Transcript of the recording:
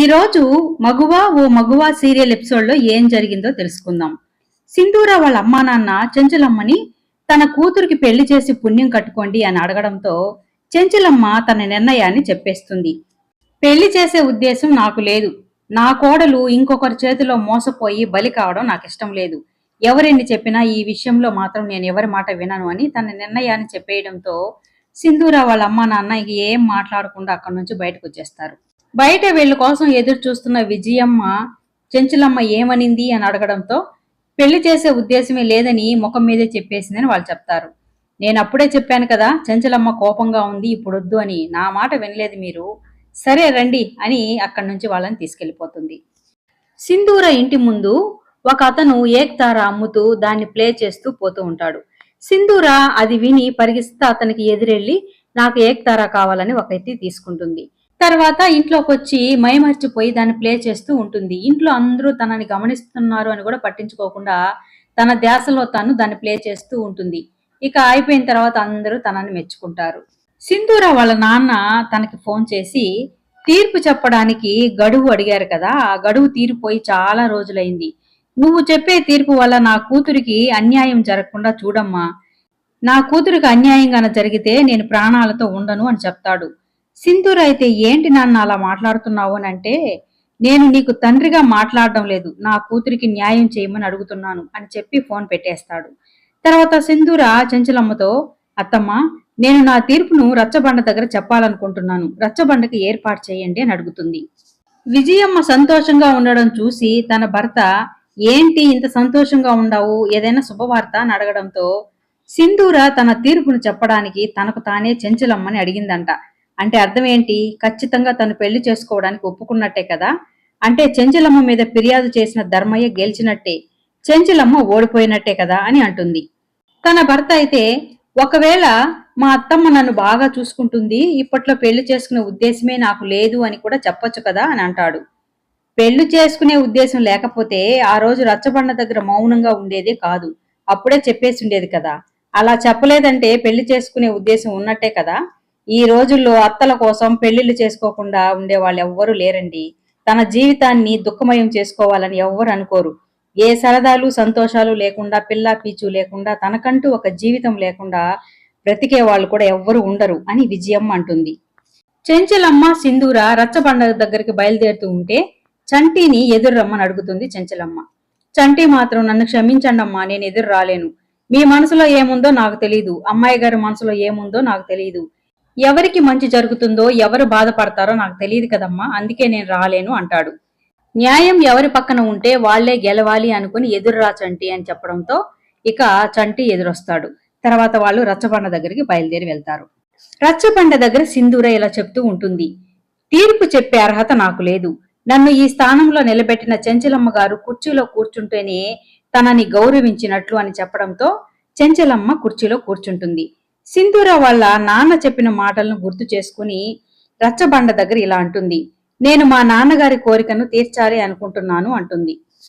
ఈరోజు మగువ ఓ మగువ సీరియల్ ఎపిసోడ్లో ఏం జరిగిందో తెలుసుకుందాం. సింధూర వాళ్ళ అమ్మా నాన్న చెంచలమ్మని తన కూతురికి పెళ్ళి చేసి పుణ్యం కట్టుకోండి అని అడగడంతో చెంచలమ్మ తన నిర్ణయాన్ని చెప్పేస్తుంది. పెళ్ళి చేసే ఉద్దేశం నాకు లేదు. నా కోడలు ఇంకొకరి చేతిలో మోసపోయి బలి కావడం నాకు ఇష్టం లేదు. ఎవరెన్ని చెప్పినా ఈ విషయంలో మాత్రం నేను ఎవరి మాట వినను అని తన నిర్ణయాన్ని చెప్పేయడంతో సింధూర వాళ్ళ అమ్మా నాన్న ఇక ఏం మాట్లాడకుండా అక్కడి నుంచి బయటకు వచ్చేస్తారు. బయట వీళ్ళ కోసం ఎదురు చూస్తున్న విజయమ్మ చెంచులమ్మ ఏమనింది? అని అడగడంతో పెళ్ళి చేసే ఉద్దేశమే లేదని ముఖం మీదే చెప్పేసిందని వాళ్ళు చెప్తారు. నేను అప్పుడే చెప్పాను కదా చెంచలమ్మ కోపంగా ఉంది ఇప్పుడు వద్దు అని. నా మాట వినలేదు మీరు. సరే రండి అని అక్కడి నుంచి వాళ్ళని తీసుకెళ్ళిపోతుంది సింధూర ఇంటి ముందు ఒక అతను ఏక్తార అమ్ముతూ దాన్ని ప్లే చేస్తూ పోతూ ఉంటాడు. సింధూర అది విని పరిగిస్తా అతనికి ఎదురెళ్ళి నాకు ఏక్తార కావాలని ఒక ఎత్తి తీసుకుంటుంది. తర్వాత ఇంట్లోకి వచ్చి మైమర్చిపోయి దాన్ని ప్లే చేస్తూ ఉంటుంది. ఇంట్లో అందరూ తనని గమనిస్తున్నారు అని కూడా పట్టించుకోకుండా తన ధ్యాసలో తను దాన్ని ప్లే చేస్తూ ఉంటుంది. ఇక అయిపోయిన తర్వాత అందరూ తనని మెచ్చుకుంటారు. సింధూర వాళ్ళ నాన్న తనకి ఫోన్ చేసి తీర్పు చెప్పడానికి గడువు అడిగారు కదా ఆ గడువు తీరిపోయి చాలా రోజులైంది. నువ్వు చెప్పే తీర్పు వల్ల నా కూతురికి అన్యాయం జరగకుండా చూడమ్మా. నా కూతురికి అన్యాయంగాన జరిగితే నేను ప్రాణాలతో ఉండను అని చెప్తాడు. సింధూర్ అయితే ఏంటి నాన్న అలా మాట్లాడుతున్నావు అని అంటే నేను నీకు తండ్రిగా మాట్లాడడం లేదు నా కూతురికి న్యాయం చేయమని అడుగుతున్నాను అని చెప్పి ఫోన్ పెట్టేస్తాడు. తర్వాత సింధూర చెంచలమ్మతో అత్తమ్మ నేను నా తీర్పును రచ్చబండ దగ్గర చెప్పాలనుకుంటున్నాను రచ్చబండకి ఏర్పాటు చేయండి అని అడుగుతుంది. విజయమ్మ సంతోషంగా ఉండడం చూసి తన భర్త ఏంటి ఇంత సంతోషంగా ఉండవు ఏదైనా శుభవార్త అని అడగడంతో సింధూర తన తీర్పును చెప్పడానికి తనకు తానే చెంచలమ్మని అడిగిందంట. అంటే అర్థం ఏంటి? ఖచ్చితంగా తను పెళ్ళి చేసుకోవడానికి ఒప్పుకున్నట్టే కదా? అంటే చెంచలమ్మ మీద ఫిర్యాదు చేసిన ధర్మయ్య గెలిచినట్టే. చెంచలమ్మ ఓడిపోయినట్టే కదా అని అంటుంది. తన భర్త అయితే ఒకవేళ మా అత్తమ్మ నన్ను బాగా చూసుకుంటుంది ఇప్పట్లో పెళ్ళి చేసుకునే ఉద్దేశమే నాకు లేదు అని కూడా చెప్పొచ్చు కదా అని అంటాడు. పెళ్ళి చేసుకునే ఉద్దేశం లేకపోతే ఆ రోజు రచ్చబండ దగ్గర మౌనంగా ఉండేదే కాదు. అప్పుడే చెప్పేసి ఉండేది కదా. అలా చెప్పలేదంటే పెళ్ళి చేసుకునే ఉద్దేశం ఉన్నట్టే కదా? ఈ రోజుల్లో అత్తల కోసం పెళ్ళిళ్ళు చేసుకోకుండా ఉండే వాళ్ళు ఎవ్వరూ లేరండి. తన జీవితాన్ని దుఃఖమయం చేసుకోవాలని ఎవ్వరు అనుకోరు. ఏ సరదాలు సంతోషాలు లేకుండా పిల్ల పీచు లేకుండా తనకంటూ ఒక జీవితం లేకుండా బ్రతికే వాళ్ళు కూడా ఎవ్వరు ఉండరు అని విజయమ్మ అంటుంది. చెంచలమ్మ సింధూర రచ్చబండ దగ్గరికి బయలుదేరుతూ ఉంటే చంటిని ఎదురు రమ్మని అడుగుతుంది చెంచలమ్మ. చంటి మాత్రం నన్ను క్షమించండమ్మా నేను ఎదురు రాలేను. మీ మనసులో ఏముందో నాకు తెలియదు అమ్మాయి గారి మనసులో ఏముందో నాకు తెలియదు ఎవరికి మంచి జరుగుతుందో ఎవరు బాధపడతారో నాకు తెలియదు కదమ్మా అందుకే నేను రాలేను అంటాడు. న్యాయం ఎవరి పక్కన ఉంటే వాళ్ళే గెలవాలి అనుకుని ఎదురురా చంటి అని చెప్పడంతో ఇక చంటి ఎదురొస్తాడు. తర్వాత వాళ్ళు రచ్చబండ దగ్గరికి బయలుదేరి వెళ్తారు. రచ్చబండ దగ్గర సింధూర ఇలా చెప్తూ ఉంటుంది తీర్పు చెప్పే అర్హత నాకు లేదు. నన్ను ఈ స్థానంలో నిలబెట్టిన చెంచలమ్మ గారు కుర్చీలో కూర్చుంటేనే తనని గౌరవించినట్లు అని చెప్పడంతో చెంచలమ్మ కుర్చీలో కూర్చుంటుంది. సింధూర వాళ్ళ నాన్న చెప్పిన మాటలను గుర్తు చేసుకుని రచ్చబండ దగ్గర ఇలా అంటుంది. నేను మా నాన్నగారి కోరికను తీర్చాలి అనుకుంటున్నాను అంటుంది.